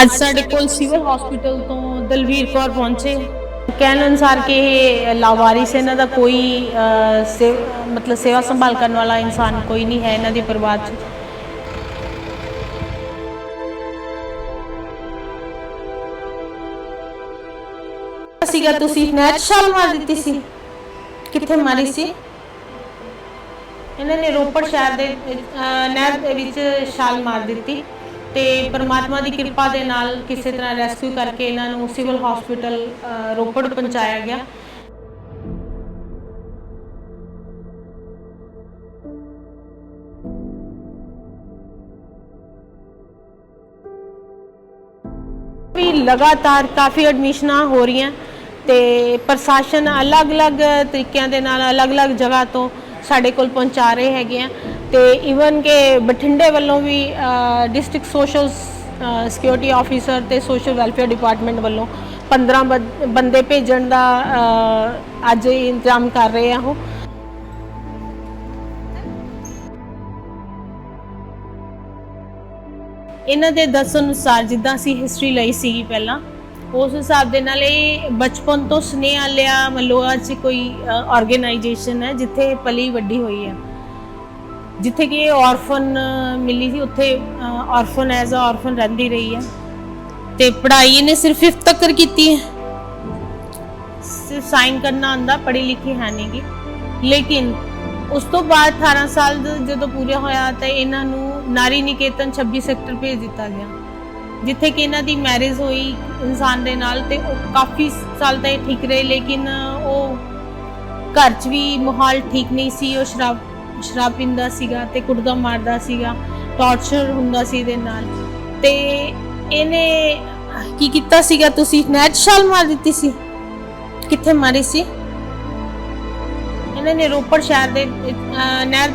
ਅੱਜ ਸਾਡੇ ਕੋਲ ਸਿਵਲ ਹਸਪੀਟਲ ਤੋਂ ਦਲਵੀਰ ਕੌਰ ਪਹੁੰਚੇ। ਕਹਿਣ ਅਨੁਸਾਰ ਕਿ ਇਹ ਲਾਵਾਰਿਸ, ਇਹਨਾਂ ਦਾ ਕੋਈ ਮਤਲਬ ਸੇਵਾ ਸੰਭਾਲ ਕਰਨ ਵਾਲਾ ਇਨਸਾਨ ਕੋਈ ਨਹੀਂ ਹੈ ਇਹਨਾਂ ਦੇ ਪਰਿਵਾਰ 'ਚ। ਸੀਗਾ ਤੁਸੀਂ ਨੈਟ ਛਾਲ ਮਾਰ ਦਿੱਤੀ ਸੀ। ਕਿੱਥੇ ਮਾਰੀ ਸੀ? ਇਹਨਾਂ ਨੇ ਰੋਪੜ ਸ਼ਹਿਰ ਦੇ ਨਹਿਰ ਦੇ ਵਿੱਚ ਛਾਲ ਮਾਰ ਦਿੱਤੀ। ਤੇ ਪਰਮਾਤਮਾ ਦੀ ਕਿਰਪਾ ਦੇ ਨਾਲ ਕਿਸੇ ਤਰ੍ਹਾਂ ਰੈਸਕਿਊ ਕਰਕੇ ਇਹਨਾਂ ਨੂੰ ਸਿਵਲ ਹਸਪੀਟਲ ਰੋਪੜ ਪਹੁੰਚਾਇਆ ਗਿਆ। ਵੀ ਲਗਾਤਾਰ ਕਾਫੀ ਐਡਮਿਸ਼ਨਾਂ ਹੋ ਰਹੀਆਂ ਤੇ ਪ੍ਰਸ਼ਾਸਨ ਅਲੱਗ-ਅਲੱਗ ਤਰੀਕਿਆਂ ਦੇ ਨਾਲ ਅਲੱਗ-ਅਲੱਗ ਜਗ੍ਹਾ ਤੋਂ ਸਾਡੇ ਕੋਲ ਪਹੁੰਚਾ ਰਹੇ ਹੈਗੇ ਆ। ਤੇ ਇਵਨ ਕਿ ਬਠਿੰਡੇ ਵੱਲੋਂ ਵੀ ਡਿਸਟ੍ਰਿਕਟ ਸੋਸ਼ਲ ਸਿਕਿਉਰਿਟੀ ਆਫੀਸਰ ਤੇ ਸੋਸ਼ਲ ਵੈਲਫੇਅਰ ਡਿਪਾਰਟਮੈਂਟ ਵੱਲੋਂ 15 ਬੰਦੇ ਭੇਜਣ ਦਾ ਅੱਜ ਇੰਤਜ਼ਾਮ ਕਰ ਰਹੇ ਆ ਉਹ। ਇਹਨਾਂ ਦੇ ਦੱਸਣ ਅਨੁਸਾਰ ਜਿੱਦਾਂ ਅਸੀਂ ਹਿਸਟਰੀ ਲਈ ਸੀਗੀ ਪਹਿਲਾਂ, ਉਸ ਹਿਸਾਬ ਦੇ ਨਾਲ ਇਹ ਬਚਪਨ ਤੋਂ ਸਨੇਹ ਲਿਆ ਮਲੋਆ 'ਚ ਕੋਈ ਆਰਗੇਨਾਈਜੇਸ਼ਨ ਹੈ ਜਿੱਥੇ ਪਲੀ ਵੱਡੀ ਹੋਈ ਹੈ। ਜਿੱਥੇ ਕਿ ਇਹ ਆਰਫਨ ਮਿਲੀ ਸੀ, ਉੱਥੇ ਆਰਫਨ ਐਜ਼ ਅ ਆਰਫਨ ਰਹਿੰਦੀ ਰਹੀ ਹੈ। ਤੇ ਪੜ੍ਹਾਈ ਇਹਨੇ ਸਿਰਫ 5th ਤੱਕ ਕੀਤੀ ਹੈ। ਸਿਰਫ ਸਾਈਨ ਕਰਨਾ ਆਂਦਾ ਪੜ੍ਹੀ ਲਿਖੀ ਹੈ ਨਹੀਂਗੀ ਲੇਕਿਨ ਉਸ ਤੋਂ ਬਾਅਦ 18 ਸਾਲ ਜਦੋਂ ਪੂਰਾ ਹੋਇਆ ਤਾਂ ਇਹਨਾਂ ਨੂੰ ਨਾਰੀ ਨਿਕੇਤਨ 26 ਸੈਕਟਰ ਭੇਜ ਦਿੱਤਾ ਗਿਆ। ਜਿੱਥੇ ਕਿ ਇਹਨਾਂ ਦੀ ਮੈਰਿਜ ਹੋਈ ਇਨਸਾਨ ਦੇ ਨਾਲ ਤੇ ਉਹ ਕਾਫੀ ਸਾਲ ਤਾਂ ਇਹ ਠੀਕ ਰਹੇ, ਲੇਕਿਨ ਉਹ ਘਰ 'ਚ ਵੀ ਮਾਹੌਲ ਠੀਕ ਨਹੀਂ ਸੀ, ਉਹ ਸ਼ਰਾਬ ਸ਼ਰਾਬ ਪੀਂਦਾ ਸੀਗਾ ਤੇ ਕੁੱਟਦਾ ਮਾਰਦਾ ਸੀਗਾ ਟਾਰਚਰ ਹੁੰਦਾ ਸੀ ਇਹਦੇ ਨਾਲ। ਤੇ ਇਹਨੇ ਕੀ ਕੀਤਾ ਸੀਗਾ ਤੁਸੀਂ? ਨੈਟ ਛਾਲ ਮਾਰ ਦਿੱਤੀ ਸੀ? ਕਿੱਥੇ ਮਾਰੀ ਸੀ? ਇਹਨਾਂ ਨੇ ਰੋਪੜ ਸ਼ਹਿਰ ਦੇ ਅਹ, ਨਹਿਰ